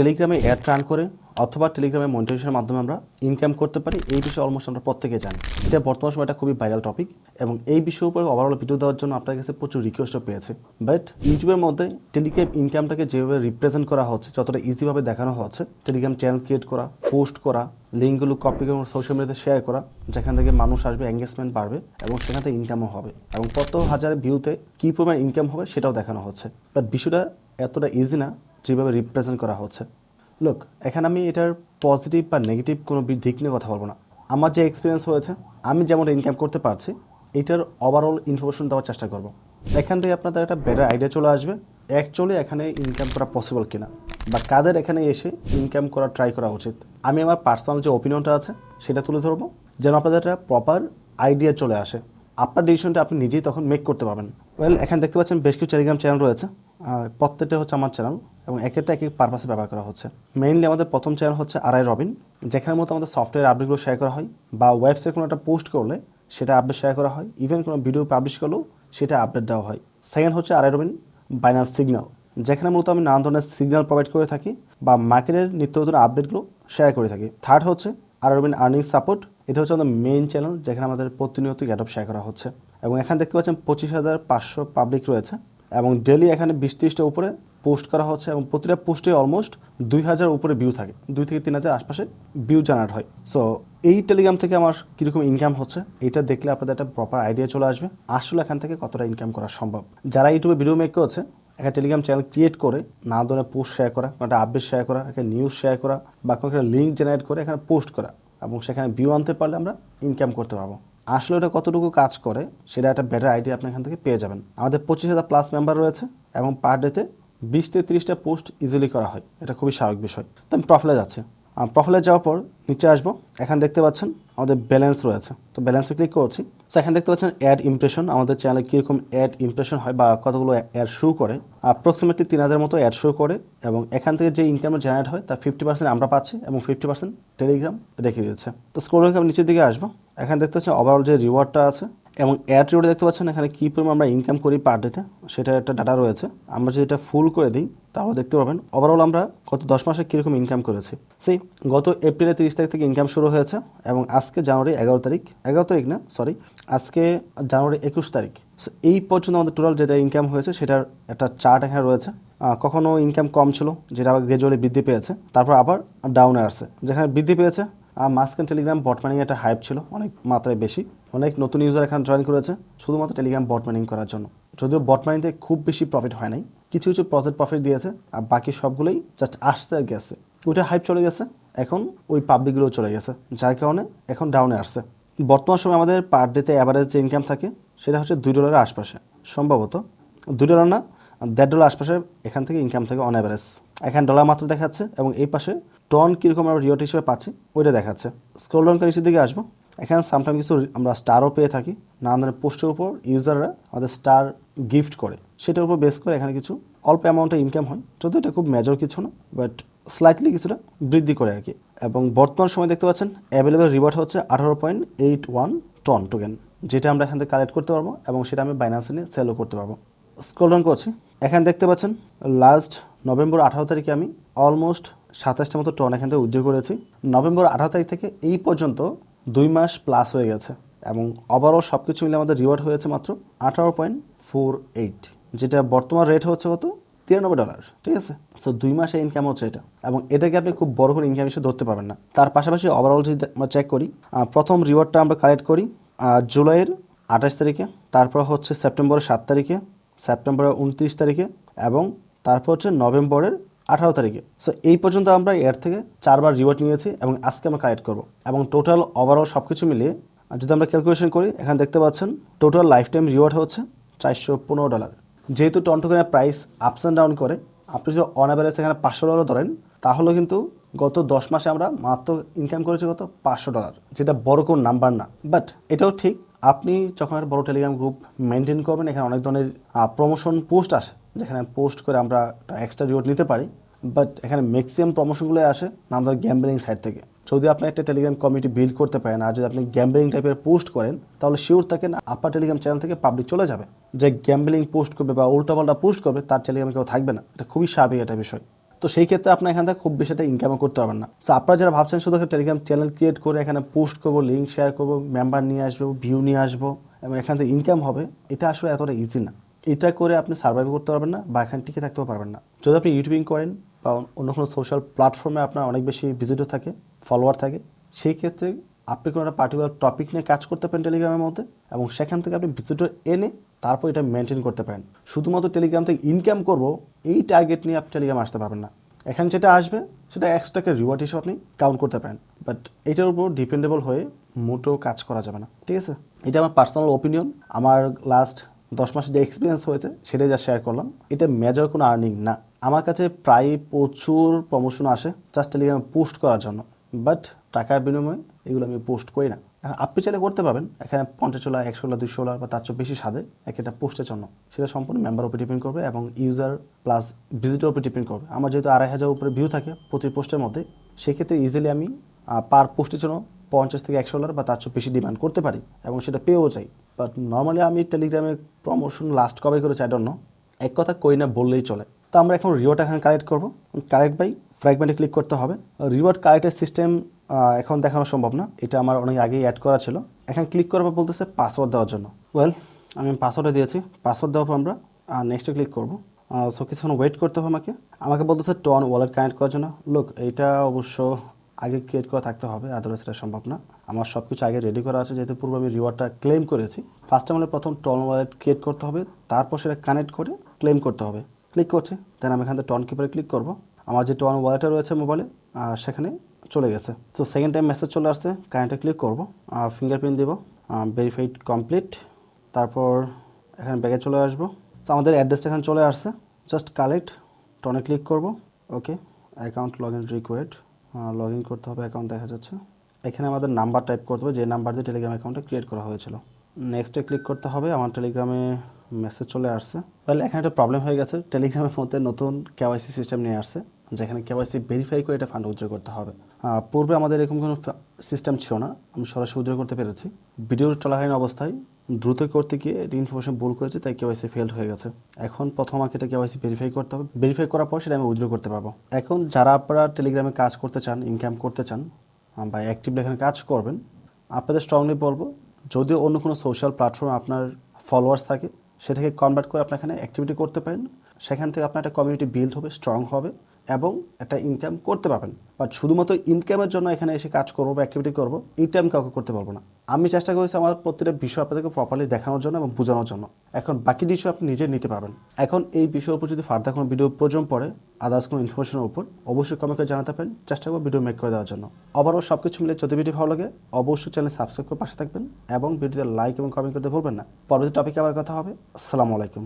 টেলিগ্রামে add run করে অথবা টেলিগ্রামে মনিটাইজেশনের মাধ্যমে আমরা ইনকাম করতে পারি, এই বিষয়ে অলমোস্ট আমরা প্রত্যেকে জানি। এটা বর্তমান সময় একটা খুবই ভাইরাল টপিক এবং এই বিষয়ের উপরে ওভারঅল ভিডিও দেওয়ার জন্য আপনার কাছে প্রচুর রিকোয়েস্টও পেয়েছে। বাট ইউটিউবের মধ্যে টেলিগ্রাম ইনকামটাকে যেভাবে রিপ্রেজেন্ট করা হচ্ছে, যতটা ইজিভাবে দেখানো হচ্ছে টেলিগ্রাম চ্যানেল ক্রিয়েট করা পোস্ট করা লিঙ্কগুলো কপি করে সোশ্যাল মিডিয়াতে শেয়ার করা, যেখান থেকে মানুষ আসবে এঙ্গেজমেন্ট বাড়বে এবং সেখান থেকে ইনকামও হবে। এবং কত হাজার ভিউতে কী পরিমাণ ইনকাম হবে সেটাও দেখানো হচ্ছে। বাট বিষয়টা এতটা ইজি না যেভাবে রিপ্রেজেন্ট করা হচ্ছে। লোক এখানে আমি এটার পজিটিভ বা নেগেটিভ কোনো দিক নিয়ে কথা বলব না। আমার যে এক্সপিরিয়েন্স হয়েছে, আমি যেমন ইনকাম করতে পারছি, এটার ওভারঅল ইনফরমেশন দেওয়ার চেষ্টা করব। এখান থেকে আপনাদের একটা বেটার আইডিয়া চলে আসবে অ্যাকচুয়ালি এখানে ইনকাম করা পসিবল কিনা। বা কাদের এখানে এসে ইনকাম করা ট্রাই করা উচিত। আমি আমার পার্সোনাল যে ওপিনিয়নটা আছে, সেটা তুলে ধরবো, যেন আপনাদের একটা প্রপার আইডিয়া চলে আসে। আপনার ডিসিশনটা আপনি নিজেই তখন মেক করতে পারবেন। ওয়েল এখানে দেখতে পাচ্ছেন বেশ কিছু টেলিগ্রাম চ্যানেল রয়েছে। প্রত্যেকটা হচ্ছে আমার চ্যানেল এবং এক একটা এক এক পারপাসে ব্যবহার করা হচ্ছে। মেইনলি আমাদের প্রথম চ্যানেল হচ্ছে আরআই রবিন যেখানের মতো আমাদের সফটওয়্যার আপডেটগুলো শেয়ার করা হয় বা ওয়েবসাইট কোনো একটা পোস্ট করলে সেটা আপডেট শেয়ার করা হয়। ইভেন কোনো ভিডিও পাবলিশ করলেও সেটা আপডেট দেওয়া হয়। সেকেন্ড হচ্ছে আরআই রবিন বাইনান্স সিগন্যাল যেখানে মূলত আমি নানান ধরনের সিগন্যাল প্রোভাইড করে থাকি বা মার্কেটের নিত্য নতুন আপডেটগুলো শেয়ার করে থাকি। থার্ড হচ্ছে আর রবিন আর্নিং সাপোর্ট এটা হচ্ছে আমাদের মেইন চ্যানেল যেখানে আমাদের প্রতিনিয়ত গ্যাটপ শেয়ার করা হচ্ছে। এবং এখানে দেখতে পাচ্ছেন পঁচিশ হাজার পাঁচশো পাবলিক রয়েছে। এবং ডেলি এখানে বিশ ত্রিশটা উপরে পোস্ট করা হচ্ছে এবং প্রতিটা পোস্টে অলমোস্ট দুই হাজার উপরে ভিউ থাকে। দুই থেকে তিন হাজার আশপাশে ভিউ জেনারেট হয়। সো এই টেলিগ্রাম থেকে আমার কীরকম ইনকাম হচ্ছে, এটা দেখলে আপনাদের একটা প্রপার আইডিয়া চলে আসবে, আসলে এখান থেকে কতটা ইনকাম করা সম্ভব। যারা ইউটিউবে ভিডিও মেক করছে, একটা টেলিগ্রাম চ্যানেল ক্রিয়েট করে নানা ধরনের পোস্ট শেয়ার করা, কোনো একটা আপডেট শেয়ার করা, একটা নিউজ শেয়ার করা, বা কোনো একটা লিঙ্ক জেনারেট করে এখানে পোস্ট করা, এবং সেখানে ভিউ আনতে পারলে আমরা ইনকাম করতে পারব। আসলে ওটা কতটুকু কাজ করে, সেটা একটা বেটার আইডিয়া আপনি এখান থেকে পেয়ে যাবেন। আমাদের পঁচিশ হাজার প্লাস মেম্বার রয়েছে এবং পার ডেতে বিশ থেকে তিরিশটা পোস্ট ইজিলি করা হয়। এটা খুবই স্বাভাবিক বিষয়। তো আমি প্রফিলে যাচ্ছি। প্রফিলে যাওয়ার পর নিচে আসব। এখানে দেখতে পাচ্ছেন আমাদের ব্যালেন্স রয়েছে। তো ব্যালেন্সে ক্লিক করছি। তো এখানে দেখতে পাচ্ছেন অ্যাড ইমপ্রেশন আমাদের চ্যানেলে কীরকম অ্যাড ইমপ্রেশন হয় বা কতগুলো অ্যাড শো করে। অ্যাপ্রক্সিমেটলি তিন হাজার মতো অ্যাড শো করে এবং এখান থেকে যে ইনকাম জেনারেট হয়, তার ফিফটি পার্সেন্ট আমরা পাচ্ছি এবং ফিফটি পার্সেন্ট টেলিগ্রাম রেখে দিচ্ছে তো স্ক্রোল আমি নিচের দিকে আসব। এখানে দেখতে পাচ্ছেন ওভারঅল যে রিওয়ার্ডটা আছে এবং অ্যাড রিওয়ার্ড দেখতে পাচ্ছেন এখানে কী পরিমাণ আমরা ইনকাম করি পার ডেতে সেটা একটা ডাটা রয়েছে। আমরা যদি এটা ফুল করে দিই, তাহলে দেখতে পাবেন ওভারঅল আমরা গত দশ মাসে কীরকম ইনকাম করেছি। সেই গত এপ্রিলের তিরিশ তারিখ থেকে ইনকাম শুরু হয়েছে এবং আজকে জানুয়ারি এগারো তারিখ এগারো তারিখ না সরি আজকে জানুয়ারি একুশ তারিখ। এই পর্যন্ত আমাদের টোটাল যেটা ইনকাম হয়েছে, সেটার একটা চার্ট এখানে রয়েছে। কখনও ইনকাম কম ছিল, যেটা আবার গ্রাজুয়ালি বৃদ্ধি পেয়েছে, তারপর আবার ডাউনে আসছে। যেখানে বৃদ্ধি পেয়েছে আর মাঝখানে টেলিগ্রাম বট মাইনিং একটা হাইপ ছিল, অনেক মাত্রায় বেশি। অনেক নতুন ইউজার এখানে জয়েন করেছে, শুধুমাত্র টেলিগ্রাম বট মাইনিং করার জন্য। যদিও বট মাইনিংতে খুব বেশি প্রফিট হয় নাই, কিছু কিছু প্রজেক্ট প্রফিট দিয়েছে, আর বাকি সবগুলোই জাস্ট আসতে আর গেছে। ওইটা হাইপ চলে গেছে, এখন ওই পাবলিকগুলো চলে গেছে, যার কারণে এখন ডাউনে আসছে। বর্তমান সময় আমাদের পার ডেতে অ্যাভারেজ যে ইনকাম থাকে, সেটা হচ্ছে দুই ডলারের আশপাশে। সম্ভবত দুই ডলার না দেড় ডলার আশপাশে এখান থেকে ইনকাম থেকে অন অ্যাভারেজ এখানে ডলার মাত্র দেখাচ্ছে এবং এই পাশে টন কীরকম আমরা রিওয়ার্ড হিসেবে পাচ্ছি, ওইটা দেখাচ্ছে। স্ক্রল ডাউন করে দিকে আসব। এখানে সামটাইম কিছু আমরা স্টারও পেয়ে থাকি। নানান ধরনের পোস্টের উপর ইউজাররা আমাদের স্টার গিফট করে। সেটার উপর বেস করে এখানে কিছু অল্প অ্যামাউন্টে ইনকাম হয়। যদিও এটা খুব মেজর কিছু না বাট স্লাইটলি কিছুটা বৃদ্ধি করে আর কি। এবং বর্তমান সময় দেখতে পাচ্ছেন অ্যাভেলেবেল রিওয়ার্ড হচ্ছে আঠারো point eight one TON token যেটা আমরা এখান থেকে কালেক্ট করতে পারব এবং সেটা আমি বাইন্যান্সে নিয়ে সেলও করতে পারব। স্ক্রল ডাউন করছি। এখানে দেখতে পাচ্ছেন লাস্ট নভেম্বর আঠারো তারিখে আমি অলমোস্ট সাতাশটা মতো টন এখান থেকে উদ্যোগ করেছি। নভেম্বর আঠারো তারিখ থেকে এই পর্যন্ত দুই মাস প্লাস হয়ে গেছে এবং ওভারঅল সব কিছু মিলে আমাদের রিওয়ার্ড হয়েছে মাত্র আঠারো পয়েন্ট ফোর এইট যেটা বর্তমান রেট হচ্ছে কত? তিরানব্বই ডলার ঠিক আছে? সো দুই মাসে ইনকাম হচ্ছে এটা। এবং এটাকে আপনি খুব বড় করে ইনকাম হিসেবে ধরতে পারবেন না। তার পাশাপাশি ওভারঅল যদি আমরা চেক করি প্রথম রিওয়ার্ডটা আমরা কালেক্ট করি জুলাইয়ের আঠাশ তারিখে, তারপর হচ্ছে সেপ্টেম্বরের সাত তারিখে সেপ্টেম্বরের উনত্রিশ তারিখে এবং তারপর হচ্ছে নভেম্বরের আঠারো তারিখে। সো এই পর্যন্ত আমরা এর থেকে চারবার রিওয়ার্ড নিয়েছি এবং আজকে আমরা কালেক্ট করব। এবং টোটাল ওভারঅল সব কিছু মিলিয়ে, যদি আমরা ক্যালকুলেশন করি, এখানে দেখতে পাচ্ছেন টোটাল লাইফ টাইম রিওয়ার্ড হচ্ছে চারশো পনেরো ডলার যেহেতু টনটোকেনের প্রাইস আপস অ্যান্ড ডাউন করে, আপনি যদি অন অ্যাভারেজ এখানে পাঁচশো ডলার ধরেন তাহলে কিন্তু গত দশ মাসে আমরা মাত্র ইনকাম করেছি কত? পাঁচশো ডলার যেটা বড় কোনো নাম্বার না। বাট এটাও ঠিক আপনি যখন একটা বড় টেলিগ্রাম গ্রুপ মেনটেন করবেন, এখানে অনেক ধরনের প্রমোশন পোস্ট আসে, যেখানে পোস্ট করে আমরা এক্সট্রা রিওয়ার্ড নিতে পারি বাট এখানে ম্যাক্সিমাম প্রমোশনগুলো আসে নাম ধর গ্যাম্বলিং সাইড থেকে। যদি আপনি একটা টেলিগ্রাম কমিটি বিল্ড করতে পারেন, আর যদি আপনি গ্যাম্বলিং টাইপের পোস্ট করেন, তাহলে শিওর থাকেন আপনার টেলিগ্রাম চ্যানেল থেকে পাবলিক চলে যাবে। যে গ্যাম্বলিং পোস্ট করবে বা উল্টাপাল্টা পোস্ট করবে, তার টেলিগ্রামে কেউ থাকবে না। এটা খুবই স্বাভাবিক একটা বিষয়। তো সেই ক্ষেত্রে আপনার এখান থেকে খুব বেশি একটা ইনকামও করতে পারবেন না। তো আপনারা যারা ভাবছেন শুধু টেলিগ্রাম চ্যানেল ক্রিয়েট করে এখানে পোস্ট করব লিঙ্ক শেয়ার করব মেম্বার নিয়ে আসব ভিউ নিয়ে আসব, এবং এখান থেকে ইনকাম হবে, এটা আসলে এতটা ইজি না। এটা করে আপনি সার্ভাইভ করতে পারবেন না বা এখান টিকে থাকতেও পারবেন না। যদি আপনি ইউটিউবিং করেন বা অন্য কোনো সোশ্যাল প্ল্যাটফর্মে আপনার অনেক বেশি ভিজিটর থাকে ফলোয়ার থাকে, সেই ক্ষেত্রে আপনি কোনো একটা পার্টিকুলার টপিক নিয়ে কাজ করতে পারেন টেলিগ্রামের মধ্যে, এবং সেখান থেকে আপনি ভিজিটর এনে তারপর এটা মেনটেন করতে পারেন। শুধুমাত্র টেলিগ্রাম থেকে ইনকাম করব, এই টার্গেট নিয়ে আপনি টেলিগ্রাম আসতে পারবেন না। এখানে যেটা আসবে, সেটা এক্সট্রাকে রিওয়ার্ড হিসেবে আপনি কাউন্ট করতে পারেন। বাট এটার উপর ডিপেন্ডেবল হয়ে মোটেও কাজ করা যাবে না। ঠিক আছে? এটা আমার পার্সোনাল ওপিনিয়ন আমার লাস্ট দশ মাসের যে এক্সপিরিয়েন্স হয়েছে, সেটাই যা শেয়ার করলাম। এটা মেজর কোনো আর্নিং না। আমার কাছে প্রায় প্রচুর প্রমোশন আসে জাস্ট টেলিগ্রামে পোস্ট করার জন্য। বাট টাকার বিনিময়ে এগুলো আমি পোস্ট করি না। আপনি চাইলে করতে পারবেন। এখানে পঞ্চাশ ডলার একশো ডলার দুশো ডলার বা তার চেয়ে বেশি সাদে এক একটা পোস্টের জন্য। সেটা সম্পূর্ণ মেম্বার উপরে ডিপেন্ড করবে এবং ইউজার প্লাস ভিজিটের উপরে ডিপেন্ড করবে। আমার যেহেতু আড়াই হাজার উপরে ভিউ থাকে প্রতি পোস্টের মধ্যে, সেক্ষেত্রে ইজিলি আমি পার পোস্টের জন্য পঞ্চাশ থেকে একশো ডলার বা তার চেয়ে বেশি ডিমান্ড করতে পারি এবং সেটা পেয়েও চাই বাট নর্মালি আমি টেলিগ্রামে প্রমোশন লাস্ট কবে করেছি আই ডোন্ট নো এক কথা কই না বললেই চলে। তো আমরা এখন রিওয়ার্ড এখানে কালেক্ট করব। কালেক্ট বাই ফ্র্যাগমেন্টে ক্লিক করতে হবে। রিওয়ার্ড কালেক্টের সিস্টেম এখন দেখানো সম্ভব না। এটা আমার অনেক আগেই অ্যাড করা ছিল। এখন ক্লিক করব বলতেছে পাসওয়ার্ড দেওয়ার জন্য। ওয়েল আমি পাসওয়ার্ডে দিয়েছি। পাসওয়ার্ড দেওয়ার পর আমরা নেক্সটে ক্লিক করব। সো কিছুক্ষণ ওয়েট করতে হবে আমাকে। আমাকে বলতেছে টন ওয়ালেট কানেক্ট করার জন্য। লোক এইটা অবশ্য আগে ক্রিয়েট করা থাকতে হবে আদারওয়াইজ এটা সম্ভব না। আমার সব কিছু আগে রেডি করা আছে, যেহেতু পূর্বে আমি রিওয়ার্ডটা ক্লেম করেছি। ফার্স্ট টাইম প্রথম টন ওয়ালেট ক্রিয়েট করতে হবে। তারপর সেটা কানেক্ট করে ক্লেম করতে হবে। ক্লিক করছে। দেন আমি এখান থেকে টন কিপারে ক্লিক করব। আমার যে টন ওয়ালেটটা রয়েছে মোবাইলে সেখানে চলে গেছে। তো সেকেন্ড টাইম মেসেজ চলে আসছে। কারেন্টে ক্লিক করব। ফিঙ্গারপ্রিন্ট দেবো। ভেরিফাইড কমপ্লিট তারপর এখানে ব্যাগে চলে আসব। তো আমাদের অ্যাড্রেসটা এখানে চলে আসছে। জাস্ট কালেক্ট টনে ক্লিক করব। Okay account log in required log in করতে হবে। অ্যাকাউন্ট দেখা যাচ্ছে। এখানে আমাদের নাম্বার টাইপ করতে হবে। যে নাম্বার দিয়ে টেলিগ্রাম অ্যাকাউন্টটা ক্রিয়েট করা হয়েছিল। নেক্সটে ক্লিক করতে হবে। আমার টেলিগ্রামে মেসেজ চলে আসছে। তাহলে এখানে একটা প্রবলেম হয়ে গেছে। টেলিগ্রামের মধ্যে নতুন কেওয়াইসি সিস্টেম নিয়ে আসছে। যেখানে কেওয়াইসি ভেরিফাই করে এটা ফান্ড উইথড্র করতে হবে। পূর্বে আমাদের এরকম কোনো সিস্টেম ছিল না। আমি সরাসরি উইথড্র করতে পেরেছি। ভিডিও চলাকালীন অবস্থায় দ্রুত করতে গিয়ে ইনফরমেশন ভুল করেছে, তাই কেওয়াইসি ফেল্ড হয়ে গেছে। এখন প্রথম আমাকে এটা কেওয়াইসি ভেরিফাই করতে হবে। ভেরিফাই করার পর সেটা আমি উইথড্র করতে পারব। এখন যারা আপনারা টেলিগ্রামে কাজ করতে চান ইনকাম করতে চান বা অ্যাক্টিভলি এখানে কাজ করবেন, আপনাদের স্ট্রংলি বলব, যদিও অন্য কোনো সোশ্যাল প্ল্যাটফর্মে আপনার ফলোয়ার্স থাকে, সেটাকে কনভার্ট করে আপনি এখানে অ্যাক্টিভিটি করতে পারেন। সেখান থেকে আপনার একটা কমিউনিটি বিল্ড হবে স্ট্রং হবে। এবং একটা ইনকাম করতে পারবেন। বাট শুধুমাত্র ইনকামের জন্য এখানে এসে কাজ করব বা অ্যাক্টিভিটি করব এইটা আমি কাউকে করতে পারব না। আমি চেষ্টা করেছি আমার প্রত্যেকটা বিষয় আপনাদেরকে প্রপারলি দেখানোর জন্য এবং বোঝানোর জন্য। এখন বাকি বিষয় আপনি নিজে নিতে পারবেন। এখন এই বিষয়ের উপর যদি ফার্দার কোনো ভিডিও প্রয়োজন পড়ে আদার্স কোনো ইনফরমেশনের উপর, অবশ্যই কমেন্ট করে জানাতে পারেন। চেষ্টা করব ভিডিও মেক করে দেওয়ার জন্য। ওভারঅল সব কিছু মিলে যদি ভিডিও ভালো লাগে, অবশ্যই চ্যানেল সাবস্ক্রাইব করে পাশে থাকবেন এবং ভিডিওতে লাইক এবং কমেন্ট করতে ভুলবেন না। পরবর্তী টপিকে আবার কথা হবে। আসসালামু আলাইকুম।